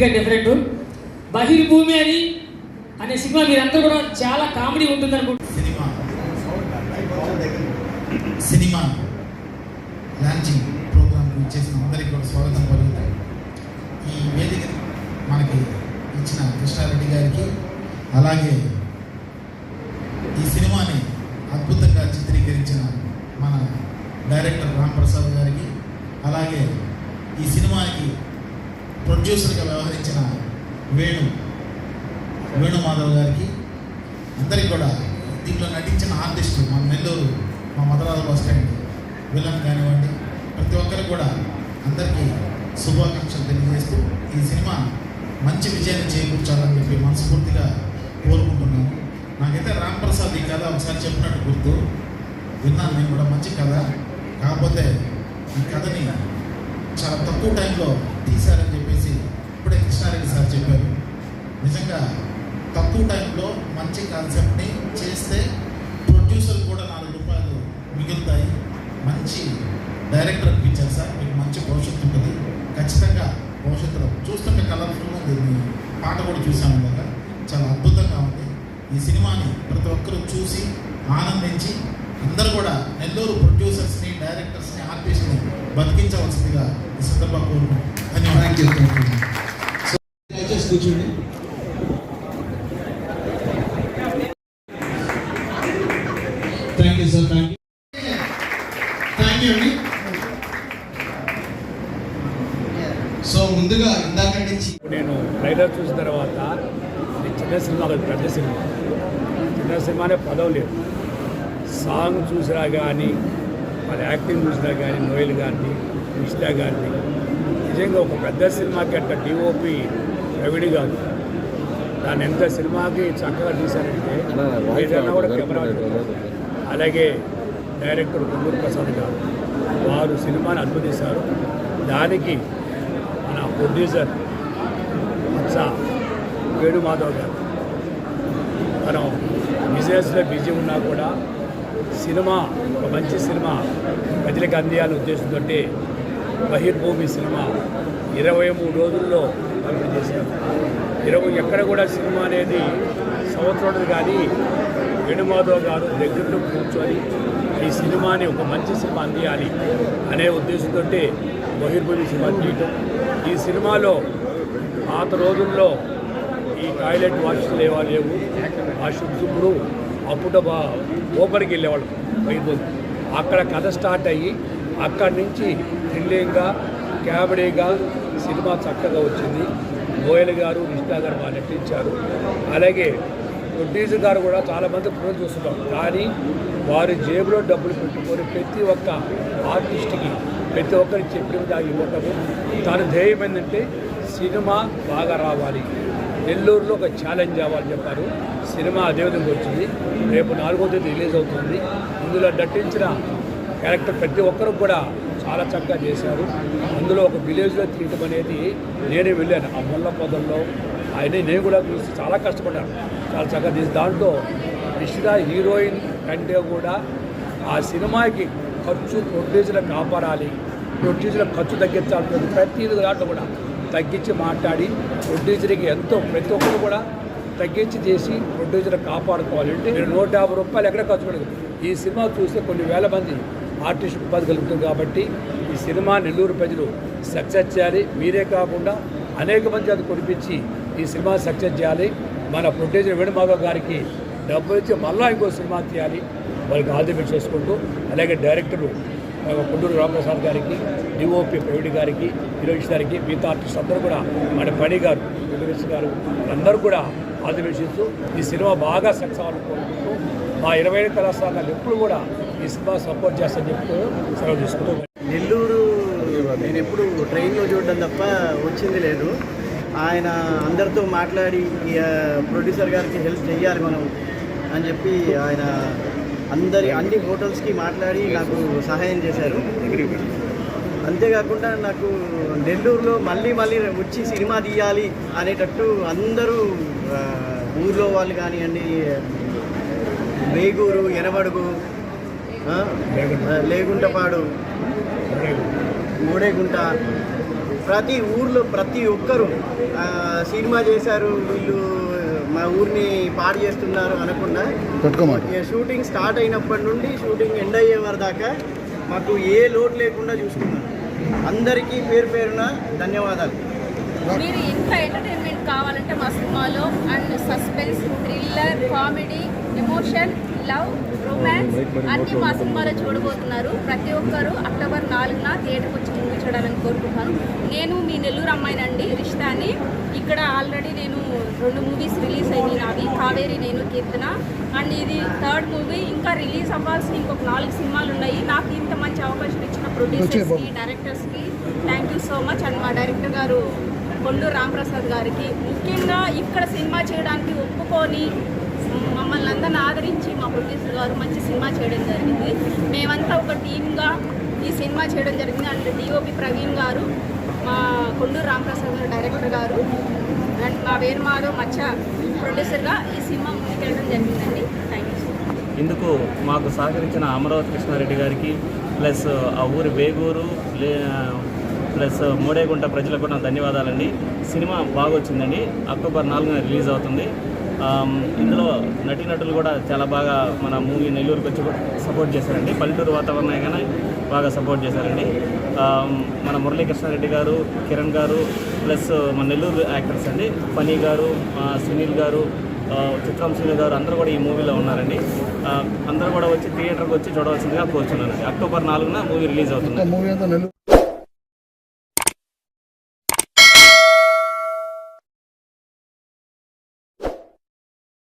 కొద్దిగా డిఫరెంట్ బహిర్భూమి అని అనే సినిమా మీరంతా కూడా చాలా కామెడీ ఉంటుంది అనుకుంటున్నారు సినిమా. సినిమా. లాంచింగ్ ప్రోగ్రామ్ చేసిన అందరికీ కూడా స్వాగతం పలుకుతాం. ఈ వేదిక మనకి ఇచ్చిన కృష్ణారెడ్డి గారికి అలాగే ఈ సినిమాని అద్భుతంగా చిత్రీకరించిన మన డైరెక్టర్ రామ్ ప్రసాద్ గారికి అలాగే ఈ సినిమాకి ప్రొడ్యూసర్గా వ్యవహరించిన వేణు వేణుమాధవ్ గారికి అందరికీ కూడా దీంట్లో నటించిన ఆర్టిస్టులు మా నెల్లూరు మా మదరాజు బస్ స్టాండ్ విలన్ కానివ్వండి ప్రతి ఒక్కరికి కూడా అందరికీ శుభాకాంక్షలు తెలియజేస్తూ ఈ సినిమా మంచి విజయాన్ని చేకూర్చాలని చెప్పి మనస్ఫూర్తిగా కోరుకుంటున్నాను. నాకైతే రామ్ ప్రసాద్ ఈ కథ ఒకసారి చెప్పినట్టు గుర్తు. విన్నాను నేను కూడా మంచి కథ. కాకపోతే ఈ కథని చాలా తక్కువ టైంలో తీశారని ఇప్పుడే కృష్ణారెడ్డి సార్ చెప్పారు. నిజంగా తక్కువ టైంలో మంచి కాన్సెప్ట్ని చేస్తే ప్రొడ్యూసర్ కూడా నాలుగు రూపాయలు మిగులుతాయి. మంచి డైరెక్టర్ అనిపించారు సార్. మీకు మంచి భవిష్యత్తు ఉంటుంది. ఖచ్చితంగా భవిష్యత్తులో చూస్తుంటే కలర్ఫుల్గా దీన్ని పాట కూడా చూసాము కదా. చాలా అద్భుతంగా ఉంది. ఈ సినిమాని ప్రతి ఒక్కరూ చూసి ఆనందించి అందరూ కూడా నెల్లూరు ప్రొడ్యూసర్స్ని డైరెక్టర్స్ని ఆర్టిస్ట్ని బతికించవలసిందిగా ఈ సందర్భంగా కోరుకుంటున్నాను. ధన్యవాదాలు. కూర్చోండి. Thank you sir thank you thank you అండి సో ముందుగా ఇందాక నుంచి నేను ట్రైలర్ చూసిన తర్వాత ఇది చిన్న సినిమా కాదు పెద్ద సినిమా. చిన్న సినిమానే పదం లేదు. సాంగ్ చూసినా కానీ వాళ్ళ యాక్టింగ్ చూసినా కానీ నోయల్ కానీ కృష్ణ కానీ నిజంగా ఒక పెద్ద సినిమాకి అట్లా డిఓపి ప్రవీణ్ గారు దాన్ని ఎంత సినిమాకి చక్కగా తీశారంటే ఏదైనా కూడా కెమెరా అలాగే డైరెక్టర్ గుండూరు ప్రసాద్ గారు వారు సినిమాని అద్భుతిస్తారు. దానికి మన ప్రొడ్యూసర్ మత్స వేణుమాధవ్ గారు మనం బిజినెస్లో బిజీ ఉన్నా కూడా సినిమా ఒక మంచి సినిమా ప్రజలకు అందియాలని ఉద్దేశంతో బహిర్భూమి సినిమా ఇరవై మూడు రోజుల్లో కంప్లీట్ చేశారు ఇరవై ఎక్కడ కూడా సినిమా అనేది సంవత్సరం కానీ వేణుమాధవ్ గారు దగ్గరలో కూర్చొని ఈ సినిమాని ఒక మంచి సినిమా అందియాలి అనే ఉద్దేశంతో బహిర్భూమి సినిమా తీయటం. ఈ సినిమాలో పాత రోజుల్లో ఈ టాయిలెట్ వాష్లు లేవా లేవు ఆ శుద్ధుడు అప్పుడ ఓపెన్కి వెళ్ళేవాళ్ళు. బహిర్భూమి అక్కడ కథ స్టార్ట్ అయ్యి అక్కడి నుంచి థ్రిల్లింగ్గా క్యాబడీగా సినిమా చక్కగా వచ్చింది. గోయల్ గారు నిష్ఠా గారు బాగా నటించారు. అలాగే ప్రొడ్యూసర్ గారు కూడా చాలామంది ఫోన్ చూస్తున్నాం కానీ వారి జేబులో డబ్బులు పెట్టుకొని ప్రతి ఒక్క ఆర్టిస్ట్కి ప్రతి ఒక్కరికి చెప్పిన దాకా ఇవ్వటము. తన ధ్యేయం ఏంటంటే సినిమా బాగా రావాలి. నెల్లూరులో ఒక ఛాలెంజ్ అవ్వాలని చెప్పారు. సినిమా అదేవిధంగా వచ్చింది. రేపు నాలుగో తేదీ రిలీజ్ అవుతుంది. ఇందులో నటించిన క్యారెక్టర్ ప్రతి ఒక్కరు కూడా చాలా చక్కగా చేశారు. అందులో ఒక విలేజ్లో తీయటం అనేది నేనే వెళ్ళాను. ఆ ముళ్ళ పొదల్లో ఆయన నేను కూడా చూసి చాలా కష్టపడ్డాను. చాలా చక్కగా తీసి దాంట్లో నిషిద హీరోయిన్ కంటే కూడా ఆ సినిమాకి ఖర్చు ప్రొడ్యూసర్లు కాపాడాలి ప్రొడ్యూసర్ల ఖర్చు తగ్గించాలి ప్రతి దాంట్లో కూడా తగ్గించి మాట్లాడి ప్రొడ్యూసర్కి ఎంతో ప్రతి ఒక్కరు కూడా తగ్గించి చేసి ప్రొడ్యూసర్ కాపాడుకోవాలి. అంటే నూట యాభై రూపాయలు ఎక్కడ ఖర్చు పెడదు ఈ సినిమా చూస్తే కొన్ని వేల మంది ఆర్టిస్ట్ ఉపాధి కలుగుతుంది కాబట్టి ఈ సినిమా నెల్లూరు ప్రజలు సక్సెస్ చేయాలి. మీరే కాకుండా అనేక మంది అది కొనిపించి ఈ సినిమా సక్సెస్ చేయాలి. మన ప్రొడ్యూసర్ వేణుమాధవ్ గారికి డబ్బులు ఇచ్చి మళ్ళా ఇంకో సినిమా తీయాలి. వాళ్ళకి ఆదిపెట్టి చేసుకుంటూ అలాగే డైరెక్టరు కుండూరు రామప్రసాద్ గారికి డిఓపి ప్రవీణ్ గారికి హీరోయిన్స్ గారికి మిగతా ఆర్టిస్ట్ అందరూ కూడా మన పని గారు వెంకటేష్ గారు అందరూ కూడా ఆదివేశిస్తూ ఈ సినిమా బాగా సక్సెస్ అవ్వాలని కోరుకుంటూ మా ఇరవై ఐదు కళాశాలలు ఎప్పుడు కూడా ఈ సినిమా సపోర్ట్ చేస్తా చెప్తూ సెలవు తీసుకుంటాం నెల్లూరు నేను ఎప్పుడు ట్రైన్లో చూడడం తప్ప వచ్చింది లేదు. ఆయన అందరితో మాట్లాడి ప్రొడ్యూసర్ గారికి హెల్ప్ చేయాలి మనం అని చెప్పి ఆయన అందరి అన్ని హోటల్స్కి మాట్లాడి నాకు సహాయం చేశారు. అంతేకాకుండా నాకు నెల్లూరులో మళ్ళీ మళ్ళీ వచ్చి సినిమా తీయాలి అనేటట్టు అందరూ ఊర్లో వాళ్ళు కానివ్వండి వేగూరు ఎనబడుగు లేగుంటపాడు మూడేగుంట. ప్రతి ఊర్లో ప్రతి ఒక్కరు సినిమా చేశారు వీళ్ళు మా ఊరిని పాడు చేస్తున్నారు అనకుండా ఇక షూటింగ్ స్టార్ట్ అయినప్పటి నుండి షూటింగ్ ఎండ్ అయ్యే వరకు దాకా మాకు ఏ లోటు లేకుండా చూసుకున్నారు. అందరికీ పేరు పేరున ధన్యవాదాలు. మీరు ఇంత ఎంటర్టైన్మెంట్ కావాలంటే మా సినిమాలో and suspense thriller comedy emotion love romance అన్ని మా సినిమాలో చూడబోతున్నారు. ప్రతి ఒక్కరూ అక్టోబర్ నాలుగున థియేటర్కి వచ్చి మూవీ చూడాలని కోరుకుంటున్నాను. నేను మీ నెల్లూరు అమ్మాయినండి రిష్తాని ఇక్కడ ఆల్రెడీ నేను రెండు మూవీస్ రిలీజ్ అయ్యి నావి. కావేరి నేను కీర్తన. అండ్ ఇది థర్డ్ మూవీ ఇంకా రిలీజ్ అవ్వాల్సిన ఇంకొక నాలుగు సినిమాలు ఉన్నాయి. నాకు ఇంత మంచి అవకాశం ఇచ్చిన ప్రొడ్యూసర్స్కి డైరెక్టర్స్కి thank you so much and మా డైరెక్టర్ గారు కొండూరు రాంప్రసాద్ గారికి. ముఖ్యంగా ఇక్కడ సినిమా చేయడానికి ఒప్పుకొని మమ్మల్ని అందరిని ఆదరించి మా ప్రొడ్యూసర్ గారు మంచి సినిమా చేయడం జరిగింది. మేమంతా ఒక టీమ్గా ఈ సినిమా చేయడం జరిగింది. అండ్ డిఓపి ప్రవీణ్ గారు మా కొండూరు రామప్రసాద్ గారు డైరెక్టర్ గారు అండ్ మా వేణుమాధవ్ మచ్చ ప్రొడ్యూసర్గా ఈ సినిమా ముందుకెళ్ళడం జరిగిందండి. థ్యాంక్ యూ ఇందుకు మాకు సహకరించిన అమరావతి కృష్ణారెడ్డి గారికి ప్లస్ ఆ ఊరి వేగూరు లే ప్లస్ మూడేగుంట ప్రజలకు కూడా ధన్యవాదాలండి. సినిమా బాగా వచ్చిందండి అక్టోబర్ నాలుగున రిలీజ్ అవుతుంది. ఇందులో నటీనటులు కూడా చాలా బాగా మన మూవీ నెల్లూరుకి వచ్చి కూడా సపోర్ట్ చేశారండి. పల్లెటూరు వాతావరణం కానీ బాగా సపోర్ట్ చేశారండి. మన మురళీకృష్ణారెడ్డి గారు కిరణ్ గారు ప్లస్ మన నెల్లూరు యాక్టర్స్ అండి. ఫనీ గారు సునీల్ గారు చిత్రాంశులు చిత్రం గారు అందరూ కూడా ఈ మూవీలో ఉన్నారండి. అందరూ కూడా వచ్చి థియేటర్కి వచ్చి చూడవలసిందిగా కోరుచున్నానండి. అక్టోబర్ నాలుగున మూవీ రిలీజ్ అవుతుంది.